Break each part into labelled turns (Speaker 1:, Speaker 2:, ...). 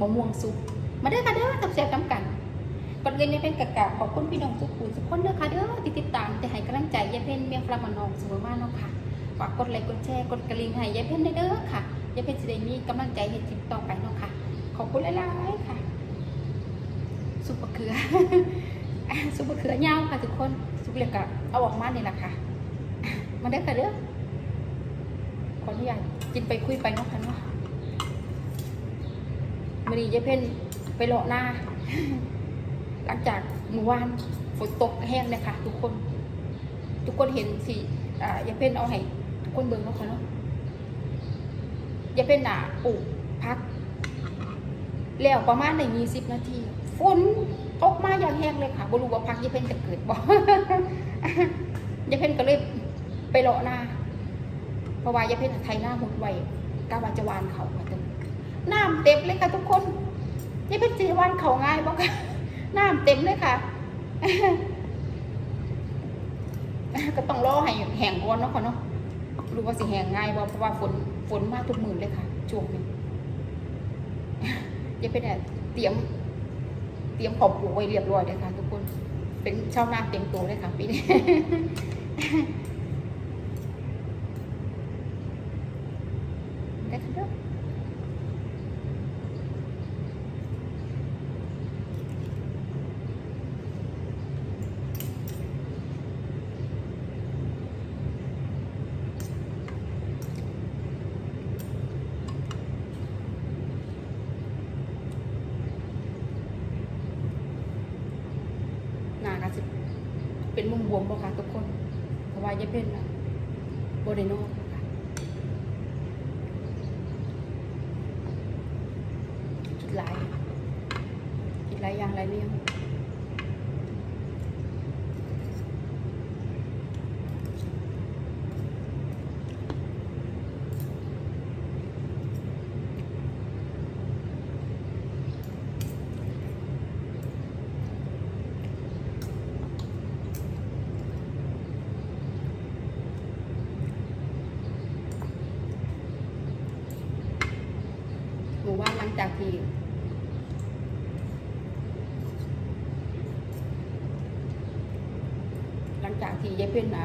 Speaker 1: มะม่วงซุปมาเด้อค่ะเด้อตับแซ่บน้ำกันก่อนอื่นยายเพ็ญกะกะขอบคุณพี่น้องทุกคนทุกคนเด้อค่ะเด้อติดตามที่ให้กำลังใจยายเพ็ญเมียปลาบานองสมอมาเนาะค่ะฝากกดไลค์กดแชร์กดกระลิ่งให้ยายเพ็ญได้เด้อค่ะยายเพ็ญจะได้มีกำลังใจให้คลิปต่อไปเนาะค่ะ ขอบคุณหลายๆค่ะซุปบะเขือซุปบะเขือยาวค่ะทุกคนซุปเหล็กกะเอาออกมานี่แหละค่ะมาเด้อค่ะเด้อขออนุญาตกินไปคุยไปเนาะค่ะเนาะ มื่อนี้ยายเพ่นไปเลาะหน้า หลังจากเมื่อวานฝนตกแห้งเลยค่ะ ทุกคน ทุกคนเห็นสิยายเพ่นเอาให้ทุกคนเบิ่งเนาะค่ะเนาะยายเพ่นน่ะปลูกพัก แล้วประมาณในมีสิบนาทีฝนตกมาอย่างแห้งเลยค่ะบรู้ว่าพักยายเพ่นจะเกิดบ่ยายเพ่นก็เลยไปเลาะหน้าเพราะว่ายายเพ่นไทยหน้าหุดไวกาวาจวานเขาค่ะ น้ำเต็มเลยค่ะ ทุกคนยายเพ่นจีวานเขาง่ายบ่ค่ะน้ำเต็มเลยค่ะ ก็ต้องรอให้แห้งก่อนเนาะค่ะเนาะรู้ว่าสิแห้งง่ายบ่เพราะว่าฝนฝนมาทุกมื้อเลยค่ะช่วงนี้ยายเพ่นเนี่ยเตรียม เตรียมของปลูกไว้เรียบร้อยเลยค่ะ ทุกคน เป็นชาวนาเต็มตัวเลยค่ะปีนี้ ได้ค่ะเด้อหนาก็สิเป็นมุมบวมบ่ค่ะทุกคน เพราะว่ายายเพ่นอะโบเดโนค่ะคิดหลายคิดหลายอย่างหลายเรื่องหมู่ว่านหลัง จากที่หลังจากที่ยายเพื่อนมา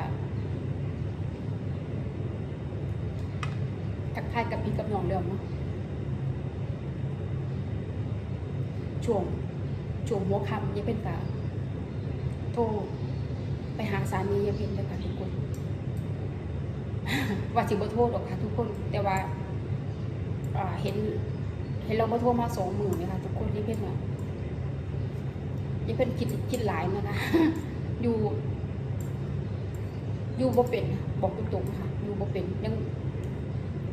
Speaker 1: ทักทายกับพี่กับน้องเดิมเนาะช่วงช่วงหัวค่ำยายเพื่อนกะโทรไปหาสามียายเพื่อนเลยค่ะทุกคนว่าสิบโทษหรอกค่ะทุกคน แต่ว่าอ่าเห็น เห็นเราบ่โทรมาสองหมื่นเลยค่ะทุกคนที่เพื่อนอะยายเพื่อนคิดคิดหลายนะนะอยู่ อยู่บ่เป็นบอกตรงๆค่ะ อยู่บ่เป็นยัง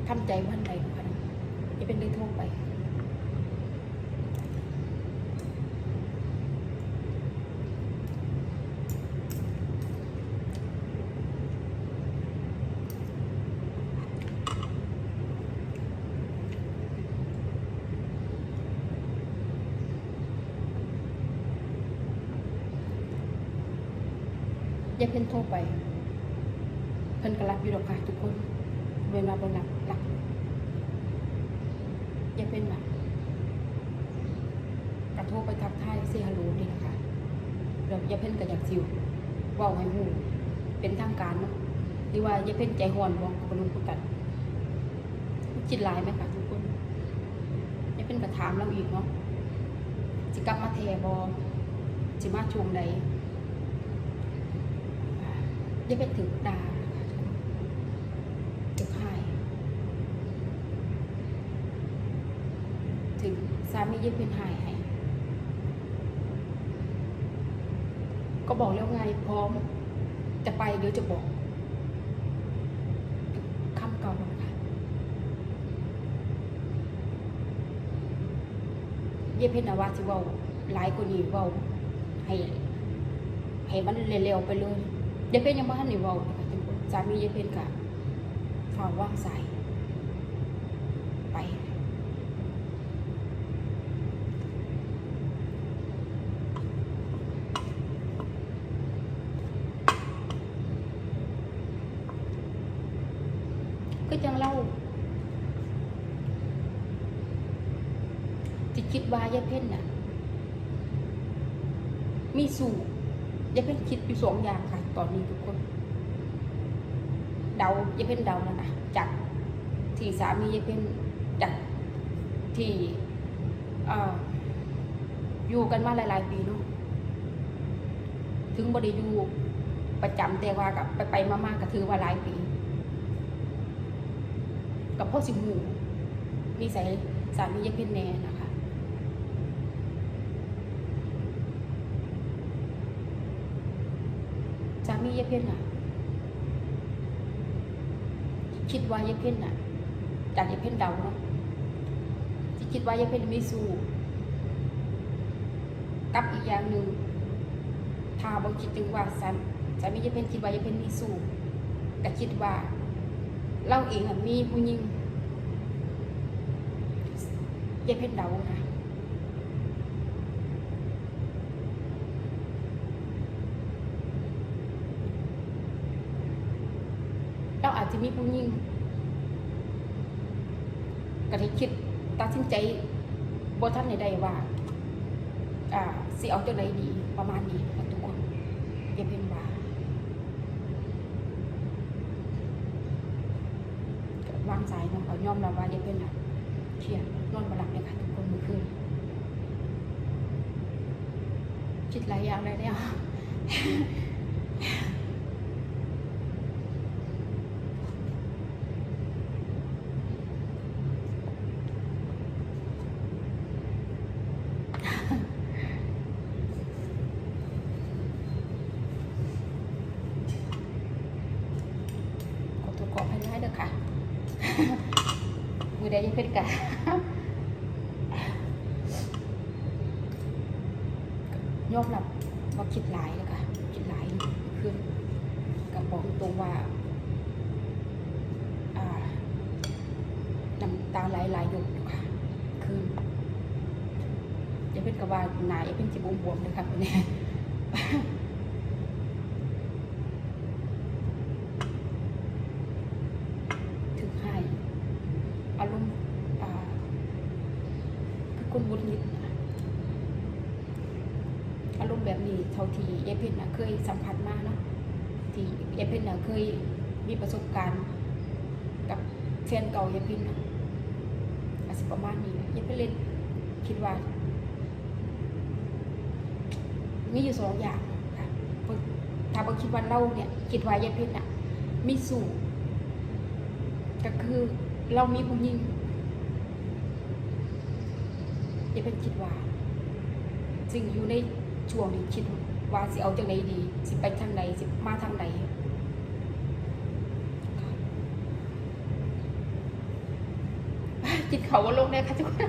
Speaker 1: ทำใจวันใดค่ะจะเป็นได้โทรไป อ ย่าเพิ่นโทรไป เพิ่นก็รับอยู่ดอกค่ะทุกคนเวลาบ่รับรับอย่าเป็นแบบกระโทรไปทักทายเซฮัลโหลนี่นะคะแล้วอย่าเพิ่นก็อยากซิวว้าให้ฮู้เป็นทางการเนาะหรือว่าอย่าเพิ่นใจฮ้อนบ่ก็รู้คือกันคิดหลายไหมคะทุกคนอย่าเพิ่นก็ถามเราอีกเนาะสิกลับมาแทบ่สิมาช่วงใด ได้ไปถึงดาถึงหายถึงสามียังเป็นหายให้ก็บอกแล้วไงพร้อม จะไปเดี๋ยวจะบอกคำเก่านะคะเย่เพนนาวาสิเว้าหลายกว่านี้เว้าให้ให้มันเร็วๆไปเลย ยาเพนยังบ้านในวอลสามียาเพนกับฟางว่างใส่ไป ก็จังเล่าจิตคิดว่ายาเพนน่ะ มีสูตยาเพนคิดอยู่สองอย่างค่ะ ตอนนี้ทุกคน เดายายเพ่นเดาแล้วนะจากที่สามียายเพ่นจากที่ออยู่กันมาหลาย ๆ ปีเนาะถึงบริยูประจำแต่ว่ากับไปไปมาๆก็ถือว่าหลายปี กับพ่อสิหมูนิสัยสามียายเพ่นแน่นะคะ สามียายเพ่นอะ คิดว่ายายเพ่นอะจากยายเพ่นเดาเนาะที่คิดว่ายายเพ่นไม่สู้กับอีกอย่างหนึ่งถ้าบางคิดถึงว่าสาสามียายเพ่นคิดว่ายายเพ่นไม่สู้แต่คิดว่าเราเองอะมีผู้หญิงยายเพ่นเดาค่ะ จะมีผู้หญิงก็ได้คิดตัดสินใจบ่ท่านใดว่า อ่าสิเอาจังไดดีประมาณนี้ค่ะทุกคนอย่าเป็นว่าก็วางสายน้องเขายอมรับว่าอย่าเป็นอะเครียดนอนบ่หลับเลยค่ะทุกคนเมื่อคืนคิดหลายอย่างเลยเนี่ย ขอโทษขออภัยได้เด้อค่ะ มือใดยังเป็นกะยอมรับว่าคิดหลายแล้วค่ะคิดหลายขึ้นกับบอกตรงว่าน้ำตาไหลไหลายๆหยดอยู่ค่ะ คืออย่าเป็นกับว่าหนายเป็นจิบวมๆเลยค่ะคุณแม่ ถึงให้อารมณ์อ่าคือคนบุญนิดนะอารมณ์แบบนี้ เท่าที่ยายเพ็ญน่ะเคยสัมผัสมาเนาะที่ยายเพ็ญน่ะเคยมีประสบการณ์ กับแฟนเก่ายายเพ็ญน่ะอาจจะประมาณนี้ยายเพ็ญเล่นคิดว่ามีอยู่สองอย่างค่ะถ้าบาคิดว่าเราเนี่ยคิดว่ายายเพ็ญน่ะมีสู่ก็คือเรามีผู้หญิงอย่าเป็นคิดว่าสิ่งอยู่ในช่วงนี้คิดว่า ว่าสิเอาจากไหนดี สิไปทางใดสิมาทางใดจิตเขาว่าลงได้ค่ะทุกคน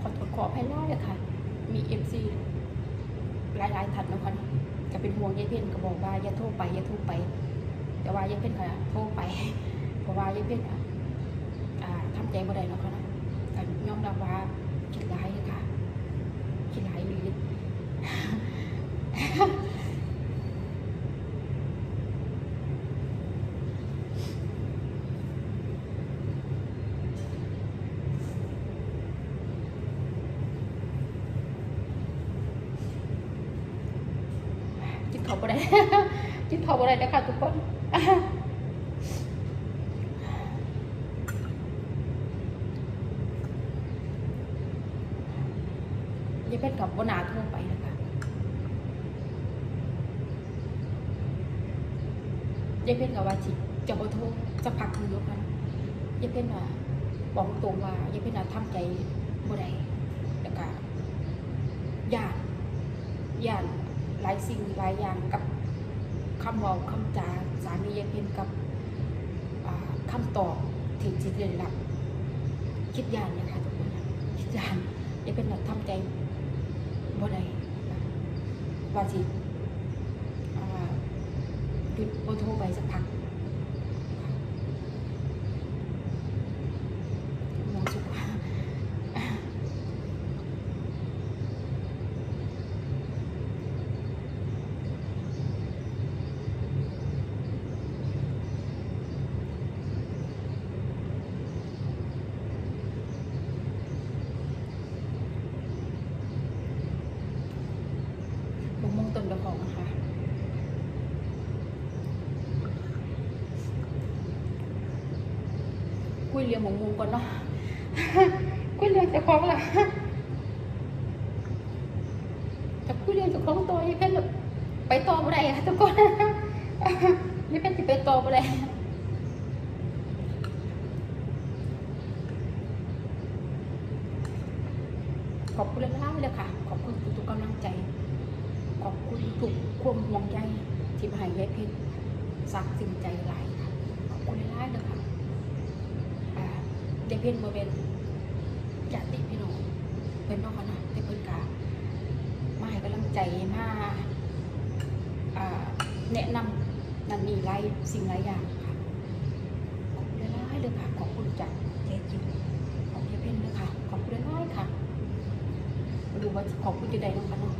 Speaker 1: ขอโทษขออภัยไล่เลยค่ะ มีเอฟซีหลายๆท่านนะคะจะเป็นห่วงยายเพ่นก็บ อกว่าย่าโทรไปอย่าโทรไป แต่ว่ายายเพ่นก็โทรไป เพราะว่ายายเพ่นอ่อ่าทำใจบ่ได้เนาะค่ะเนาะยอมรับว่าคิดร้ายเลยค่ะ คิดร้ายอีหลี จิตเขาบ่ได้ จิต เขาบ่ได้นะคะทุกคนย่าเป็นกับวนาทั่วไปนะคะย่าเป็นกับว่าจิจะบ่โทษจะพักมือยกนะย่าเป็นว่าบอกตรงว่าย่าเป็นว่าทำใจบ่ได้แล้วก็ญาติญาติหลายสิ่งหลายอย่างกับ คำเว่าคำจาสามียังเป็นกับคำตอบที่จิตเรียนรับคิดยานนะคะทุกคนคิดยานยังเป็นแบบทำใจบ่ได้ว่าจิตหยุดโอโทรไปสักพักมองสุข เรียงหมงมุมก่อนเนาะคุยเรียงจะคล้องละจะคุยเรียงจะคล้องตัวยังเป็นไปต่อบ่ได้ค่ะทุกคนนี่เป็นสิไปต่อบ่ได้ขอบคุณหลาเลยค่ะ ขอบคุณทุกๆกำลังใจ ขอบคุณทุกความห่วงใยที่มาให้ยายเพชรสักสิ่งใจหลายค่ะ ขอบคุณหลายๆเลยค่ะอ่ายายเพชรบ่เป็นญาติพี่น้องเป็นน้องกันนะแต่เพิ่นกามาให้กำลังใจมาแนะนำนั่นนี่หลายสิ่งหลายอย่างค่ะขอบคุณหลายๆเลยค่ะขอบคุณจากเจจิ๋วของยายเพชรเลยค่ะขอบคุณหลายๆค่ะมาดูว่าขอบคุณจะได้น้องกันเนาะ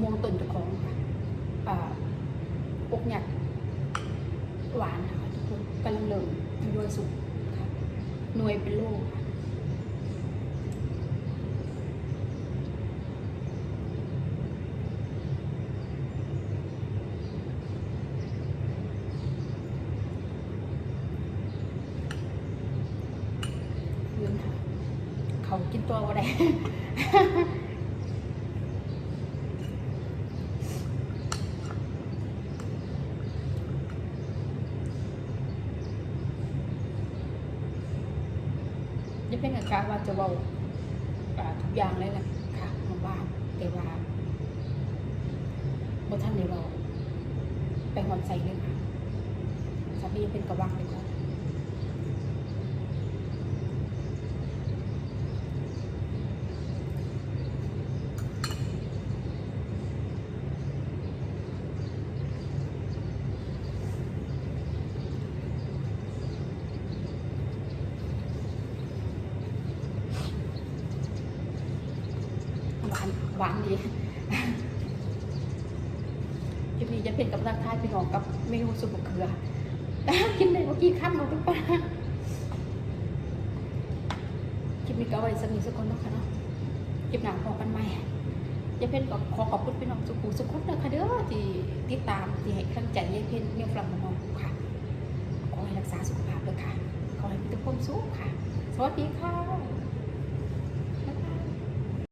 Speaker 1: ม่วงต้นเจ้าของอ่าอกหยักหวานค่ะทุกคนกำลังเริ่มทยอยสุกค่ะหน่วยเป็นโลค่ะยืนค่ะเขากินตัวอะไร ยังเป็นอาการว่า จะเบาอ่าทุกอย่างเลยแหละค่ะของบ้านแต่ว่าบ่ท่านในเราไปหอนใส่เลยค่ะสามีเป็นกระวังไปก่อนหวานหวานดี คลิปนี้จะเป็นกับรักทายพี่น้องกับเมนูสุปมะเขือแต่กินได้เมื่อกี้ข้ามมาทุกคนคลิปนี้ก็ไว้สนิทสักคนเนาะคะเนาะคลิปหนังพอกันใหม่ยายเพ่นก็ขอขอบคุณพี่น้องสุขุสุขคนนะคะเด้อที่ติดตามที่ให้กำลังใจยายเพนเมียฝรั่งมองค่ะขอให้รักษาสุขภาพด้วยค่ะขอให้มีแต่ความสุขค่ะ สวัสดีค่ะ